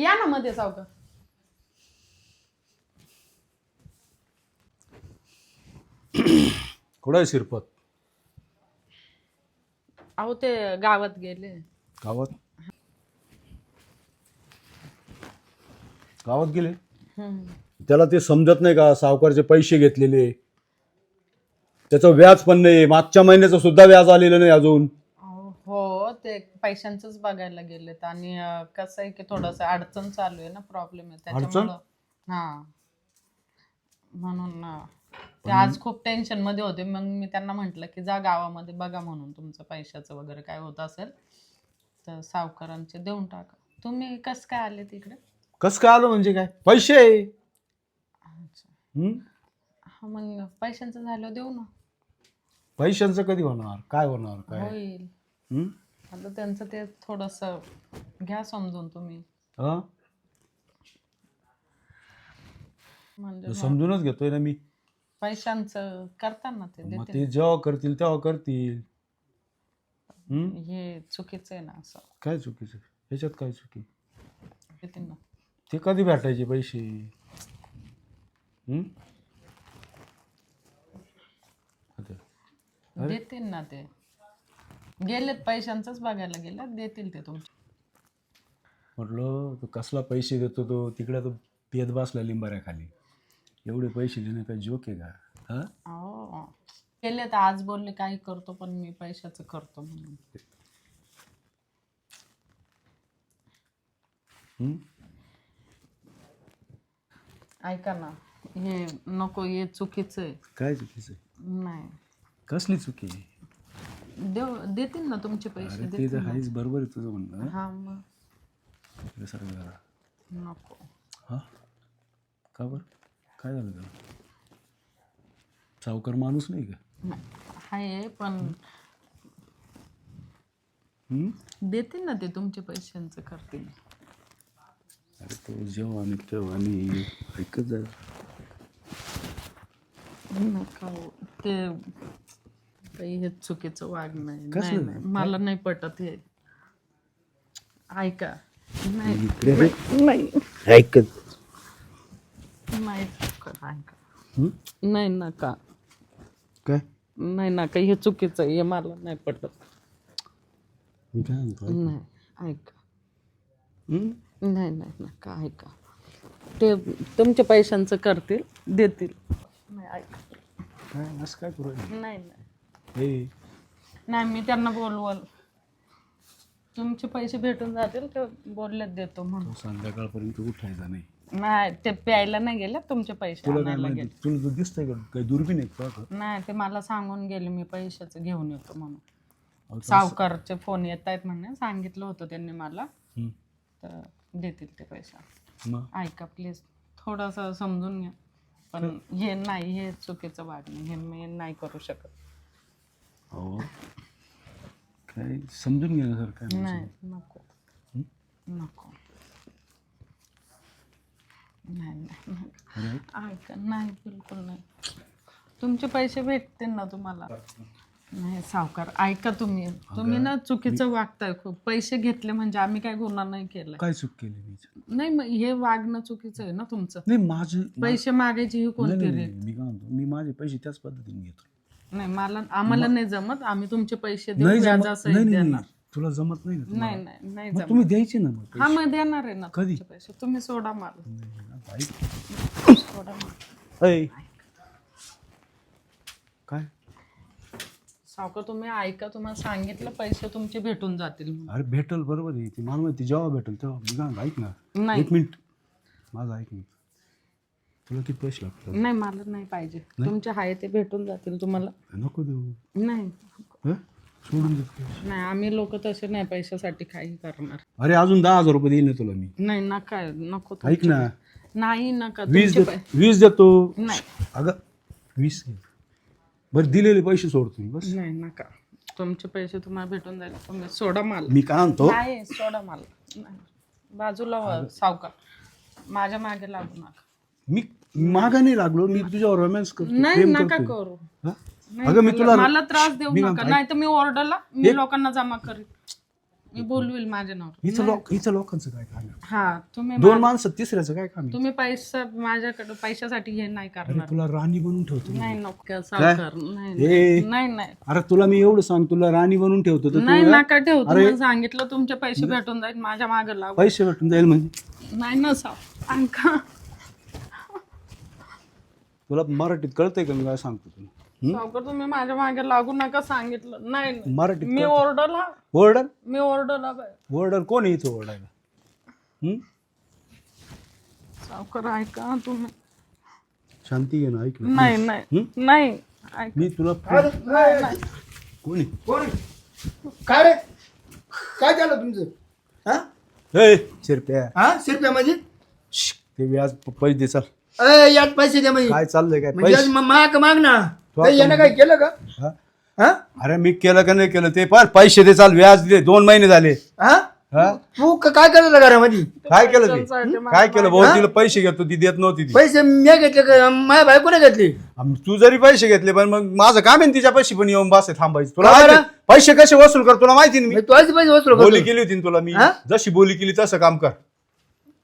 या ना मध्ये सावकार कुठं आहे शिरपत? अहो ते गावात गेले. गावात? गावात गेले. त्याला ते समजत नाही का सावकारचे पैसे घेतलेले? त्याचं व्याज पण नाही. मागच्या महिन्याचं सुद्धा व्याज आलेलं नाही अजून. ते पैशांचंच बघायला गेलेत. आणि अं, कसं आहे की थोडस अडचण चालू आहे ना प्रॉब्लेम आहे. त्याच्यामुळं हा. म्हणून ना ते आज खूप टेन्शनमध्ये होते. मग मी त्यांना म्हंटल की जा गावामध्ये बघा म्हणून तुमचं पैशाचं वगैरे काय होत असेल तर सावकारांचे देऊन टाका. तुम्ही कस काय आले तिकडे? कस काय आलं म्हणजे काय? पैसे? अच्छा. हं? हा मग पैशांचं झालं देऊ ना. पैशांचं कधी होणार? काय होणार? काय? होईल. हं? आता त्यांचं ते थोडस घ्या समजून तुम्ही. हं? म्हणजे समजूनच घेतोय ना मी. पैशांचं करताना ते मग देते ते जेव्हा करतील तेव्हा करतील. हं? हे चुकीचं आहे ना असं. काय चुकीचं? ह्याच्यात काय चुकी? देते ना. ते कधी भेटायचे पैसे? हं? आता. ना ते. गेलेत पैशांचंच बघायला गेलेत देतील ते तुमचे. म्हटलं तो कसला पैसे देतो तो? तिकडे तो पेत बसला लिंबाऱ्या खाली एवढे पैसे देणे काय जोक आहे का? हा? गेले तर आज बोलले काही करतो पण मी पैशाचं करतो म्हणून. हं? ऐका ना हे नको हे चुकीचं आहे. काय चुकीचं आहे? नाही. कसली चुकी आहे? देव देतील ना तुमचे पैसे अरे ते देतील तर आहेच बरोबर आहे तुझं म्हणणं. हा मग. इकडे सर जरा नको. हा? का बरं? काय झालं त्याला? सावकार माणूस नाही का? नाही. आहे पण? देतील ना ते तुमचे पैशांचं करतील. अरे तो जेव्हा आणि तेव्हा आणि ऐकत जा. नका हो. ते काही हे चुकीचं वागणं आहे. कसलं नाही नाही? मला नाही पटत हे. ऐका. नाही इकडे नाही. ऐकत नाही सावकार, ऐका. हं? नाही नका. काय? नाही नका हे चुकीचं आहे हे मला नाही पटत. मी काय म्हणतो नाही ऐका. हं? नाही नाही नका ऐका. ते तुमच्या पैशांचं करतील देतील. नाही ऐका. काय असं काय करू राहिली? नाही नाही. हे. नाही मी त्यांना बोलवल. तुमचे पैसे भेटून जातील ते बोललेत देतो म्हणून. संध्याकाळपर्यंत उठायचा नाही. नाही ते प्यायला नाही गेले तुमचे पैसे तुला काय आणायला माहिती? गेले. तुला तर दिसतंय का? काही दुर्बीन आहे का तुला? नाही ते मला सांगून गेले मी पैशाचं घेऊन येतो म्हणून. अहो, सावकारचे फोन येत आहेत म्हणे सांगितलं होतं त्यांनी मला. हं. तर देतील ते पैसा. मग? ऐका प्लीज थोडंसं समजून घ्या. पण हे नाही हे चुकीचं वागणं हे मी नाही करू शकत. अहो काय समजून घे ना सर काय नाही. नको. हं? नको. नाही नाही नाही. अरे. ऐक. ऐका नाही बिलकुल नाही. तुमचे पैसे भेटतील ना तुम्हाला. नाही सावकार ऐका तुम्ही. तुम्ही ना चुकीचं वागताय खूप. पैसे घेतले म्हणजे आम्ही काय गुन्हा नाही केलाय. काय चूक केली मी? नाही मग हे वागणं चुकीचं आहे ना तुमचं. नाही माझे पैसे मागायची ही नाही, कोणती नाही, रीत नाही, मी काय म्हणतो मी माझे पैसे त्याच पद्धतीने घेतो. नाही मला आम्हाला नाही जमत. आम्ही तुमचे पैसे देऊ नाही जमत. व्याजासहित नाही नाही, देणार. नाही तुला जमत नाही ना तुम्हाला? नाही नाही नाही मग जमत. तुम्ही द्यायचे ना मग हा मग देणार आहे ना कधी? तुमचे पैसे. तुम्ही सोडा मला. ऐक. सोडा मला. ऐ. काय? सावकार तुम्ही ऐका तुम्हाला सांगितलं पैसे तुमचे भेटून जातील. म्हणून. अरे भेटल बरोबर आहे. ती मला माहिती जेव्हा भेटल तेव्हा. मी काय ऐक ना. नाही. एक मिनिट. माझं ऐक ना. तुला किती पैसे लागतात? नाही मला नाही पाहिजे. तुमचे आहे ते भेटून जातील तुम्हाला. नको देऊ. नाही. हं? सोडून देत. नाही आम्ही लोक तसे नाही पैशासाठी काही करणार. अरे अजून दहा हजार रुपये देईल ना तुला मी. नाही नका नको ऐक ना. नाही नका. वीस तुमचे देतो पै- वीस देतो. नाही. अगं वीस घे. बरं दिलेले पैसे सोडतो मी बस. नाही नका. तुमचे पैसे तुम्हाला भेटून जाईल. तुम्ही सोडा मला. मी काय म्हणतो? नाही सोडा मला. नाही. बाजूला सावकार. माझ्या मागे लागू नका. मी मागा नाही लागलो मी तुझ्यावर रोमॅन्स करतो नाही प्रेम नका. करू. हा? नाही, अगं मी तुला मला त्रास देऊ मी नका. काय- नाही तर मी ऑर्डरला मी लोकांना जमा करीन. मी बोलवेल माझ्या नाव हिचं लोक हिचं लोकांचं काय काम आहे? हा तुम्ही दोन माणसं तिसऱ्याचं काय काम आहे? तुम्ही पैसा माझ्याकडे पैशासाठी हे नाही अरे करणार. तुला राणी बनवून ठेवतो मी. नाही नको. सावकार नाही ए. नाही नाही अरे तुला मी एवढं सांग तुला राणी बनवून ठेवतो तर नाही ना नका ठेव. तुम्ही सांगितलं तुमचे पैसे भेटून जाईल माझ्या मागे लागू. पैसे भेटून जाईल म्हणजे? नाही ना साव अंका तुला मराठीत कळतंय का मी काय सांगतो तुला? हं? सावकार तुम्ही माझ्या मागे लागू नका सांगितलं. नाही नाही. मराठीत मी ओरडला ओरडर मी ओरडला बाय ओरडर कोण इथं ओरडायला? हं? सावकार ऐका तुम्ही. शांती घे ना ऐक ना. नाही नाही. नाही ऐक. मी तुला नाही, नाही. कोण? कोण काय रे? काय झालं तुमचं? हा? ए, शिरप्या. हा शिरप्या म्हणजे? श्श, ते व्याज प- पैसे दे चल. अय, यात पैसे द्या म्हणजे काय चाललंय काय म्हणजे पैसे? आज म- माग माग ना. यानं काय केलं का? हा? हा? अरे मी केलं का नाही केलं ते पण पैसे दे चाल व्याज दे दोन महिने झाले. हा? हा? तू क- काय होता घरामध्ये? काय केलं ते काय केलं? भाऊ तिला पैसे घेतो ती देत नव्हती ती. पैसे मी घेतले का? माझ्या बायकोने घेतले. आम- तू जरी पैसे घेतले पण मग माझं काम आहे ना तिच्या पैसे पण येऊन बस थांबायचं. तुला माहिती? पैसे कसे वसूल कर तुला माहिती ना मी. मी तू आज पैसे वसूल बोली करतो. केली होती ना तुला मी. हा? जशी बोली केली तसं काम कर.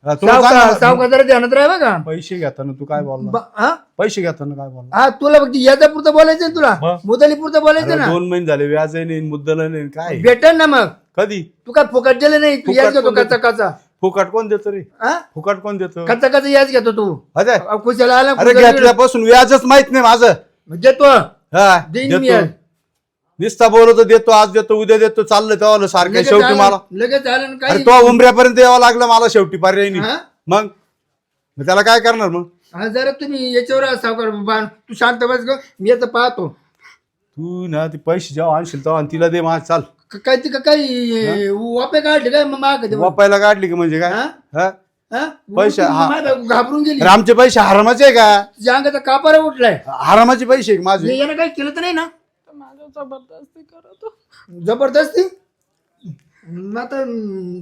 हा, तुला सावकार सांग ना, सावकार जरा ध्यानात राहा बघा. पैसे घेताना तू काय बोलला ब- हा? पैसे घेताना काय बोलला हा तुला फक्त याचा पुरतं बोलायचं ना तुला? मग? मुदली पुरतं बोलायचं अरे ना? दोन महिने झाले व्याज नाही मुद्दल नाही काय? भेटेल ना मग. कधी? तू काय फुकट दिलं नाही? तू फुकट याच घेतो कोण कचा कचा फुकट कोण देतो रे? हा? फुकट कोण देतो? कचा कचा याच घेतो तू. अरे. अ, खुशाला आला अरे खुशाला घेतल्यापासून व्याजच माहीत नाही माझं. देतो. हा देईन मी देतो. आज. निस्ता बोलतो देतो आज देतो उद्या देतो चाललं तेव्हा सारखं लगेच शेवटी आलं- मला. लगेच आलं अरे काही तो उमऱ्यापर्यंत यावं लागलं मला शेवटी पर्याय नाही. हा? मग? मग त्याला काय करणार मग? हा जरा तुम्ही याच्यावर सावकार तू शांत बस ग मी आता पाहतो. तू ना ते पैसे जेव्हा आणशील तेव्हा आणि तिला दे माझ चाल. क- काय ती का- काही वापे काढले काय मग माग दे. वापायला काढली की म्हणजे काय? हा? हा? हा? पैसे, हा. बायको घाबरून गेली. अरे आमचे पैसे हरामाचे आहे का? तिच्या अंगाचा कापारा उठलाय. हरामाचे पैसे आहे का माझे. हे यानं काही केलं तर नाही ना? जबरदस्ती करतो जबरदस्ती? आता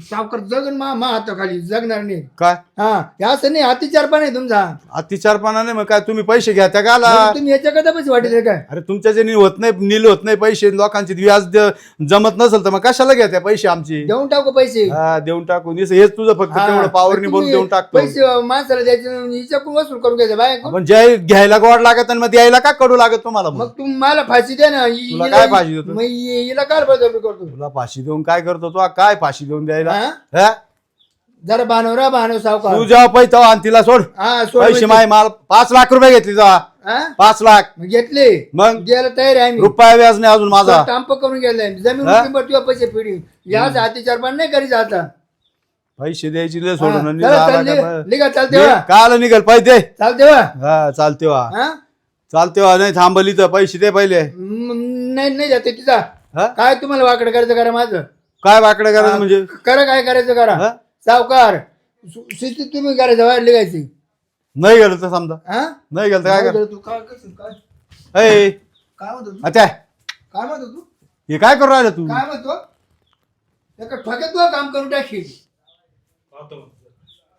सावकार जगन मा मा हाताखाली जगणार नाही. काय? हा हे असं नाही अतिचार पण आहे तुमचा. अतिचारपणा नाही मग काय तुम्ही पैसे घ्या त्या गाला. मग तुम्ही याच्याकडे पैसे वाटले काय अरे तुमच्या जे होत नाही नील होत नाही पैसे लोकांचे व्याज द- जमत नसेल तर मग कशाला घ्या त्या पैसे आमचे? देऊन टाकू पैसे. हा देऊन टाकून हेच हेच तुझं फक्त हा, तेवढं पावरनी मग बोलून तुम्ही देऊन टाकतो. पैसे माणसाला द्यायचे हिच्याकडून वसूल करून घ्यायचे बाय. आपण ज्या घ्यायला गोड लागत आणि मग द्यायला का कडू लागत तुम्हाला मग? मग तुम्ही मला फाशी द्या ना हि- तुला हिला- काय फाशी देतो? मग हि- हिला काय करतो? तुला फाशी देऊन काय करतो तू? काय फाशी देऊन द्यायला? हा? हा? जरा बानव सावकार. तू जेव्हा पैसे तेव्हा आणि तिला सोड. हा पैसे. माय माल. पाच लाख रुपये घेतली तेव्हा. हा? पाच लाख. घेतले. मग? द्यायला तयार आहे रुपया व्याज नाही अजून माझा. टांप करून गेलाय जमीन हा? किंमत किंवा पैसे पिढी याच पण नाही करीत आता. पैसे द्यायची लय हा, सोडून आणि चला, झाला चल, का निघ- बरं. निघा चालते निघ, वा. काल निघल पैसे दे. चालते वा. हा चालते वा. हा? चालते वा नाही थांबली तर पैसे दे पहिले. म- नाही नाही जाते तिचा. हा? काय तुम्हाला वाकडं करायचं करा माझं? काय वाकडं करायचं म्हणजे? करा काय करायचं करा. हा? सावकार सु- शिस्तीत तुम्ही करायचं बाहेर लिगायची नाही गेलं तर समजा. हा? नाही गेलं तर काय कर तू. काय करशील? काय? ए काय म्हणतो तू? अच्छा. काय म्हणतो तू? हे काय करू राहिलं तू? काय म्हणतो? एका ठोक्यात तुला काम करून टाकशील.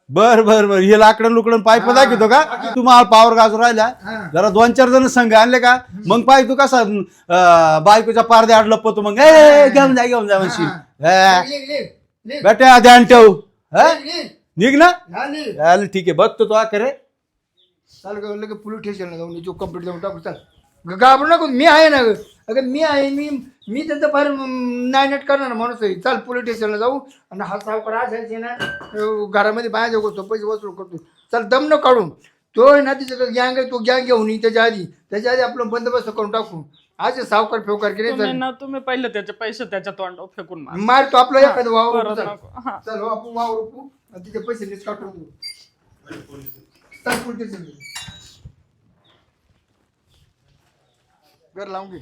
बर बर बर. हे लाकडं लुकडं पाईप दाखवतो का? तू मला पावर गाजू राहिला. जरा दोन चार जण संघ आणले का? मग पाय तू कसा अं, बायकोच्या पारदे आड लपतो मग. ए घेऊन जा घेऊन जा म्हणशील. हा. ध्यान ठेव. हा? निघ, ना. चालेल ठीक आहे. बघतो तो करे पोलीस स्टेशनला जाऊन जो कंप्लीट जाऊन टाकू चाल. घाबरू नको. मी आहे ना ग. अगं मी आहे मी मी त्याचं फार नाही नेट करणार माणूस आहे. चाल पोलीस स्टेशनला जाऊ आणि हा सावकार असायचे ना घरामध्ये बाहेर जाऊ करतो पैसे वसूल करतो. चल दम न काढून. तो आहे ना तिचं गँग आहे तो गँग घेऊन त्याच्या आधी. त्याच्या आधी आपलं बंदोबस्त करून टाकू. आज सावकार फेवकार केले तुम्ही चल. ना तुम्ही पहिले त्याचे पैसे त्याच्या तोंडावर फेकून मार. मार तो आपलं एखादं वावर परत चल. नको. हा. चल हो आपण वावर आणि तिथे पैसे लिस्ट काढून चल पोलीस घर लावून घे.